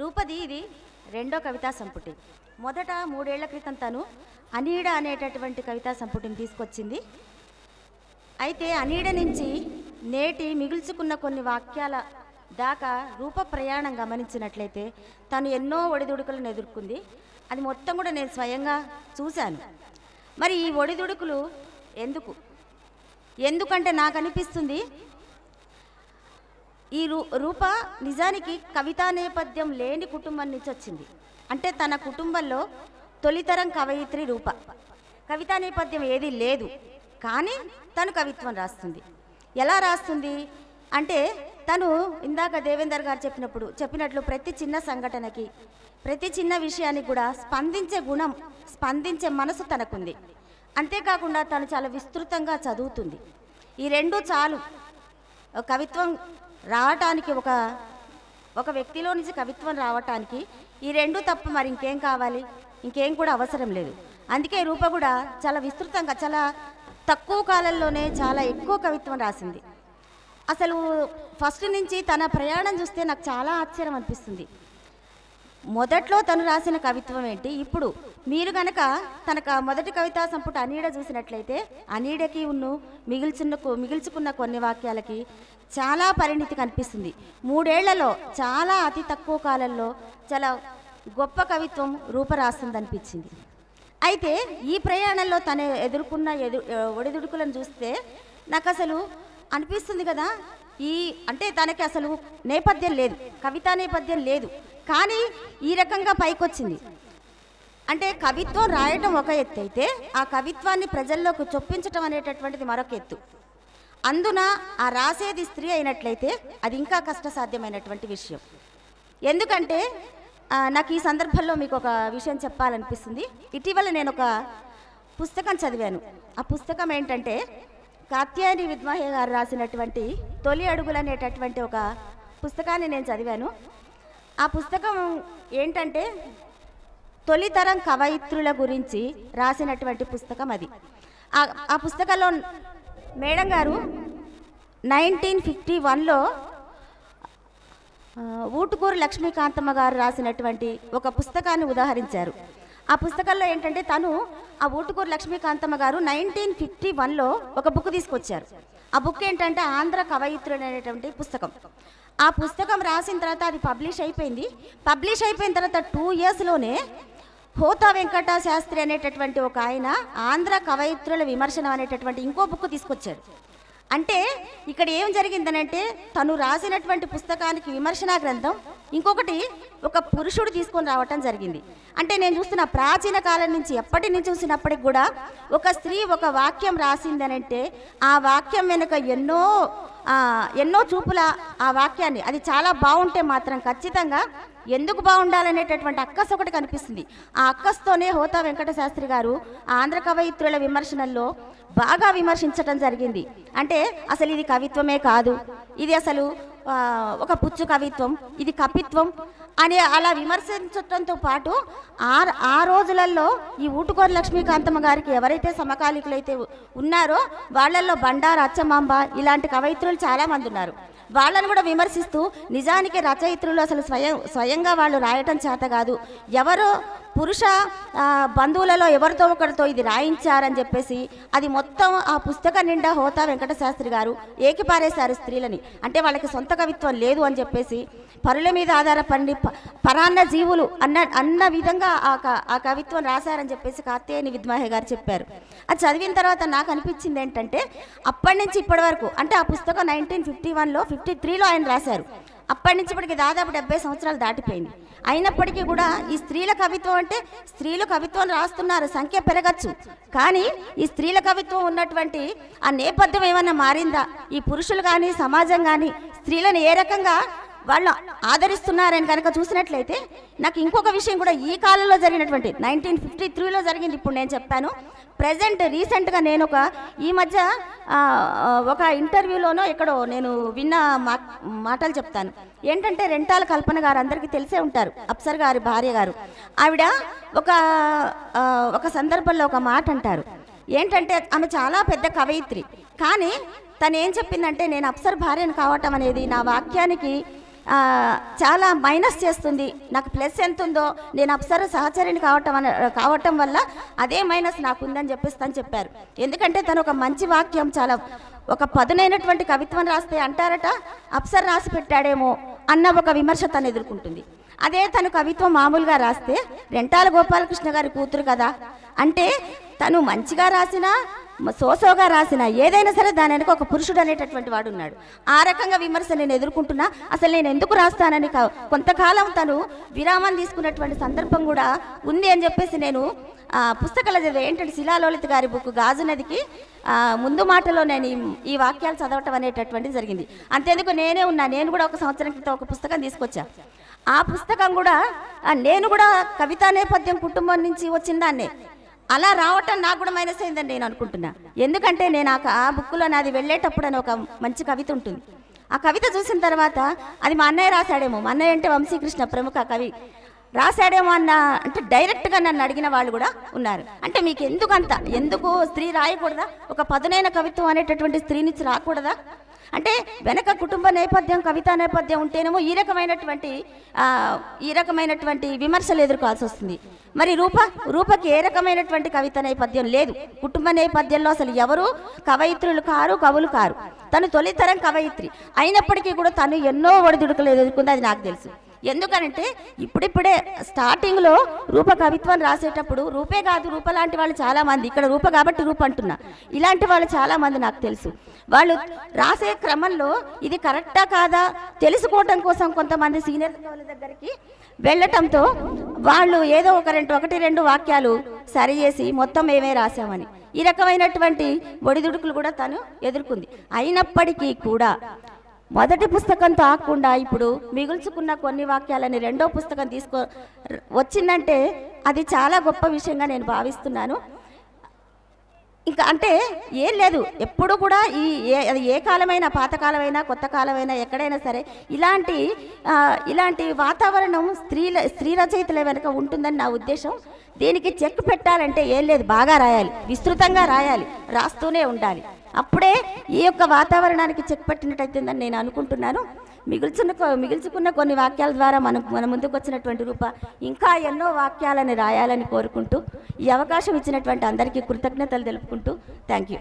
రూపది ఇది రెండో కవితా సంపుటి. మొదట మూడేళ్ళ క్రితం తను అనీడ అనేటటువంటి కవితా సంపుటిని తీసుకొచ్చింది. అయితే అనీడ నుంచి నేటి మిగుల్చుకున్న కొన్ని వాక్యాల దాకా రూప ప్రయాణం గమనించినట్లయితే తను ఎన్నో ఒడిదుడుకులను ఎదుర్కొంది. అది మొత్తం కూడా నేను స్వయంగా చూశాను. మరి ఈ ఒడిదుడుకులు ఎందుకు? ఎందుకంటే నాకు అనిపిస్తుంది ఈ రూ రూప నిజానికి కవితా నేపథ్యం లేని కుటుంబం నుంచి వచ్చింది. అంటే తన కుటుంబంలో తొలితరం కవయిత్రి రూప. కవితా నేపథ్యం ఏది లేదు కానీ తను కవిత్వం రాస్తుంది. ఎలా రాస్తుంది? అంటే తను ఇందాక దేవేందర్ గారు చెప్పినప్పుడు చెప్పినట్లు ప్రతి చిన్న సంఘటనకి ప్రతి చిన్న విషయానికి కూడా స్పందించే గుణం స్పందించే మనసు తనకుంది. అంతేకాకుండా తను చాలా విస్తృతంగా చదువుతుంది. ఈ రెండు చాలు. కవిత్వం రావటానికి ఒక ఒక వ్యక్తిలో నుంచి కవిత్వం రావటానికి ఈ రెండు తప్ప మరి ఇంకేం కావాలి? ఇంకేం కూడా అవసరం లేదు. అందుకే రూప కూడా చాలా విస్తృతంగా చాలా తక్కువ కాలంలోనే చాలా ఎక్కువ కవిత్వం రాసింది. అసలు ఫస్ట్ నుంచి తన ప్రయాణం చూస్తే నాకు చాలా ఆశ్చర్యం అనిపిస్తుంది. మొదట్లో తను రాసిన కవిత్వం ఏంటి? ఇప్పుడు మీరు గనక తనక మొదటి కవితా సంపుట అనీడ చూసినట్లయితే అనీడకి ఉన్ను మిగిల్చున్న మిగిల్చుకున్న కొన్ని వాక్యాలకి చాలా పరిణితి కనిపిస్తుంది. మూడేళ్ళలో చాలా అతి తక్కువ కాలంలో చాలా గొప్ప కవిత్వం రూపరాస్తుందనిపించింది అయితే ఈ ప్రయాణంలో తను ఎదుర్కొన్న ఎదు ఒడిదుడుకులను చూస్తే నాకు అసలు అనిపిస్తుంది కదా ఈ అంటే తనకి అసలు నేపథ్యం లేదు. కవితా నేపథ్యం లేదు. కానీ ఈ రకంగా పైకొచ్చింది. అంటే కవిత్వం రాయడం ఒక ఎత్తు అయితే ఆ కవిత్వాన్ని ప్రజల్లోకి చొప్పించటం అనేటటువంటిది మరొక ఎత్తు. అందున ఆ రాసేది స్త్రీ అయినట్లయితే అది ఇంకా కష్టసాధ్యమైనటువంటి విషయం. ఎందుకంటే నాకు ఈ సందర్భంలో మీకు ఒక విషయం చెప్పాలనిపిస్తుంది. ఇటీవల నేను ఒక పుస్తకం చదివాను. ఆ పుస్తకం ఏంటంటే కాత్యాయని విద్మహే గారు రాసినటువంటి తొలి అడుగులు అనేటటువంటి ఒక పుస్తకాన్ని నేను చదివాను. ఆ పుస్తకం ఏంటంటే తొలితరం కవయిత్రుల గురించి రాసినటువంటి పుస్తకం అది. ఆ- పుస్తకంలో మేడం గారు నైన్టీన్ ఫిఫ్టీ వన్లో ఊటుకూరు లక్ష్మీకాంతమ్మ గారు రాసినటువంటి ఒక పుస్తకాన్ని ఉదాహరించారు. ఆ పుస్తకంలో ఏంటంటే తను ఆ ఊటుకూరు లక్ష్మీకాంతమ్మ గారు నైన్టీన్ ఫిఫ్టీ వన్లో ఒక బుక్ తీసుకొచ్చారు. ఆ బుక్ ఏంటంటే ఆంధ్ర కవయిత్రుడు అనేటువంటి పుస్తకం. ఆ పుస్తకం రాసిన తర్వాత అది పబ్లిష్ అయిపోయింది. పబ్లిష్ అయిపోయిన తర్వాత టూ ఇయర్స్లోనే హోతా వెంకట శాస్త్రి అనేటటువంటి ఒక ఆయన ఆంధ్ర కవయిత్రుల విమర్శనం అనేటటువంటి ఇంకో బుక్ తీసుకొచ్చాడు అంటే ఇక్కడ ఏం జరిగిందనంటే తను రాసినటువంటి పుస్తకానికి విమర్శనా గ్రంథం ఇంకొకటి ఒక పురుషుడు తీసుకొని రావటం జరిగింది. అంటే నేను చూస్తున్న ప్రాచీన కాలం నుంచి ఎప్పటి నుంచి చూసినప్పటికి కూడా ఒక స్త్రీ ఒక వాక్యం రాసిందనంటే ఆ వాక్యం వెనుక ఎన్నో ఎన్నో చూపుల ఆ వాక్యాన్ని అది చాలా బాగుంటే మాత్రం ఖచ్చితంగా ఎందుకు బాగుండాలనేటటువంటి అక్కస్ ఒకటి కనిపిస్తుంది. ఆ అక్కస్తోనే హోతా వెంకట శాస్త్రి గారు ఆంధ్ర కవయిత్రుల విమర్శనల్లో బాగా విమర్శించటం జరిగింది. అంటే అసలు ఇది కవిత్వమే కాదు. ఇది అసలు ఒక పుచ్చు కవిత్వం ఇది కపిత్వం అని అలా విమర్శించటంతో పాటు ఆ ఆ రోజులలో ఈ ఊటుకోరు లక్ష్మీకాంతమ్మ గారికి ఎవరైతే సమకాలీకులైతే ఉన్నారో వాళ్ళల్లో బండారు అచ్చమాంబ ఇలాంటి కవయిత్రులు చాలామంది ఉన్నారు. వాళ్ళని కూడా విమర్శిస్తూ నిజానికి రచయిత్రులు అసలు స్వయం స్వయంగా వాళ్ళు రాయటం చేత కాదు ఎవరో పురుష బంధువులలో ఎవరితో ఒకరితో ఇది రాయించారని చెప్పేసి అది మొత్తం ఆ పుస్తకం నిండా హోతా వెంకట శాస్త్రి గారు ఏకిపారేశారు స్త్రీలని. అంటే వాళ్ళకి సొంత కవిత్వం లేదు అని చెప్పేసి పరుల మీద ఆధారపడి పరాన్న జీవులు అన్న అన్న విధంగా ఆ ఆ కవిత్వం రాశారని చెప్పేసి కార్తేయని విద్మహే గారు చెప్పారు. అది చదివిన తర్వాత నాకు అనిపించింది ఏంటంటే అప్పటి నుంచి ఇప్పటి వరకు అంటే ఆ పుస్తకం నైన్టీన్ ఫిఫ్టీ వన్లో ఫిఫ్టీ త్రీలో ఆయన రాశారు. అప్పటి నుంచి ఇప్పటికి దాదాపు డెబ్బై సంవత్సరాలు దాటిపోయింది. అయినప్పటికీ కూడా ఈ స్త్రీల కవిత్వం అంటే స్త్రీలు కవిత్వం రాస్తున్నారు సంఖ్య పెరగచ్చు. కానీ ఈ స్త్రీల కవిత్వం ఉన్నటువంటి ఆ నేపథ్యం ఏమైనా మారిందా? ఈ పురుషులు కానీ సమాజం కానీ స్త్రీలను ఏ రకంగా వాళ్ళు ఆదరిస్తున్నారని కనుక చూసినట్లయితే నాకు ఇంకొక విషయం కూడా ఈ కాలంలో జరిగినటువంటి నైన్టీన్ ఫిఫ్టీ త్రీలో జరిగింది. ఇప్పుడు నేను చెప్పాను ప్రజెంట్ రీసెంట్గా నేను ఒక ఈ మధ్య ఒక ఇంటర్వ్యూలోనో ఎక్కడో నేను విన్న మా మాటలు చెప్తాను. ఏంటంటే రెంటాల కల్పన గారు అందరికీ తెలిసే ఉంటారు అప్సర్ గారి భార్య గారు. ఆవిడ ఒక ఒక సందర్భంలో ఒక మాట అంటారు. ఏంటంటే ఆమె చాలా పెద్ద కవయిత్రి. కానీ తను ఏం చెప్పిందంటే నేను అప్సర్ భార్యను కావటం అనేది నా వాక్యానికి చాలా మైనస్ చేస్తుంది. నాకు ప్లస్ ఎంత ఉందో నేను అప్సర సహచరిని కావటం అన కావటం వల్ల అదే మైనస్ నాకు ఉందని చెప్పేసి తను చెప్పారు. ఎందుకంటే తను ఒక మంచి వాక్యం చాలా ఒక పదునైనటువంటి కవిత్వం రాస్తే అంటారట అప్సర రాసి పెట్టాడేమో అన్న ఒక విమర్శ తను ఎదుర్కొంటుంది. అదే తను కవిత్వం మామూలుగా రాస్తే రెంటాల గోపాలకృష్ణ గారి కూతురు కదా అంటే తను మంచిగా రాసినా సోసోగా రాసిన ఏదైనా సరే దాని వెనక ఒక పురుషుడు అనేటటువంటి వాడు ఉన్నాడు. ఆ రకంగా విమర్శ నేను ఎదుర్కొంటున్నా. అసలు నేను ఎందుకు రాస్తానని కా- కొంతకాలం తను విరామం తీసుకున్నటువంటి సందర్భం కూడా ఉంది అని చెప్పేసి నేను పుస్తకాల పుస్తకాలు ఏంటంటే శిలాలోలిత గారి బుక్ గాజు నదికి ముందు మాటలో నేను ఈ- వాక్యాలు చదవటం అనేటటువంటిది జరిగింది. అంతేందుకు నేనే ఉన్నా నేను కూడా ఒక సంవత్సరం క్రితం ఒక పుస్తకం తీసుకొచ్చా. ఆ పుస్తకం కూడా నేను కూడా కవితా నేపథ్యం కుటుంబం నుంచి వచ్చిన దాన్నే. అలా రావటం నాకు కూడా మైనస్ అయిందని నేను అనుకుంటున్నా. ఎందుకంటే నేను ఆ బుక్లో నాది వెళ్ళేటప్పుడు అని ఒక మంచి కవిత ఉంటుంది. ఆ కవిత చూసిన తర్వాత అది మా అన్నయ్య రాశాడేమో. మా అన్నయ్య అంటే వంశీకృష్ణ ప్రముఖ కవి. రాశాడేమో అన్న అంటే డైరెక్ట్గా నన్ను అడిగిన వాళ్ళు కూడా ఉన్నారు. అంటే మీకు ఎందుకు అంత ఎందుకు స్త్రీ రాయకూడదా? ఒక పదునైన కవిత్వం అనేటటువంటి స్త్రీ నుంచి రాకూడదా? అంటే వెనక కుటుంబ నేపథ్యం కవితా నేపథ్యం ఉంటేనేమో ఈ రకమైనటువంటి ఈ రకమైనటువంటి విమర్శలు ఎదుర్కోవాల్సి వస్తుంది. మరి రూప రూపకి ఏ రకమైనటువంటి కవిత నేపథ్యం లేదు. కుటుంబ నేపథ్యంలో అసలు ఎవరు? కవయిత్రులు కారు కవులు కారు. తను తొలితరం కవయిత్రి. అయినప్పటికీ కూడా తను ఎన్నో ఒడిదుడుకులు ఎదుర్కొంది అది నాకు తెలుసు. ఎందుకనంటే ఇప్పుడిప్పుడే స్టార్టింగ్లో రూప కవిత్వం రాసేటప్పుడు రూపే కాదు రూప లాంటి వాళ్ళు చాలామంది ఇక్కడ రూప కాబట్టి రూప అంటున్నా. ఇలాంటి వాళ్ళు చాలామంది నాకు తెలుసు. వాళ్ళు రాసే క్రమంలో ఇది కరెక్టా కాదా తెలుసుకోవటం కోసం కొంతమంది సీనియర్ దగ్గరికి వెళ్ళటంతో వాళ్ళు ఏదో ఒక రెండు ఒకటి రెండు వాక్యాలు సరి చేసి మొత్తం ఏమే రాసామని ఈ రకమైనటువంటి ఒడిదుడుకులు కూడా తను ఎదుర్కొంది. అయినప్పటికీ కూడా మొదటి పుస్తకంతో ఆకుండా ఇప్పుడు మిగుల్చుకున్న కొన్ని వాక్యాలని రెండో పుస్తకం తీసుకో వచ్చిందంటే అది చాలా గొప్ప విషయంగా నేను భావిస్తున్నాను. ఇంకా అంటే ఏం లేదు ఎప్పుడు కూడా ఈ ఏ ఏ కాలమైనా పాతకాలమైనా కొత్త కాలమైనా ఎక్కడైనా సరే ఇలాంటి ఇలాంటి వాతావరణం స్త్రీల స్త్రీ రచయితల వెనుక ఉంటుందని నా ఉద్దేశం. దీనికి చెక్ పెట్టాలంటే ఏం లేదు బాగా రాయాలి విస్తృతంగా రాయాలి రాస్తూనే ఉండాలి. అప్పుడే ఈ యొక్క వాతావరణానికి చెక్ పెట్టినట్టయితుందని నేను అనుకుంటున్నాను. మిగుల్చున్న కొ- మిగుల్చుకున్న కొన్ని వాక్యాల ద్వారా మనం మన ముందుకు వచ్చినటువంటి రూప ఇంకా ఎన్నో వాక్యాలని రాయాలని కోరుకుంటూ ఈ అవకాశం ఇచ్చినటువంటి అందరికీ కృతజ్ఞతలు తెలుపుకుంటూ థ్యాంక్ యూ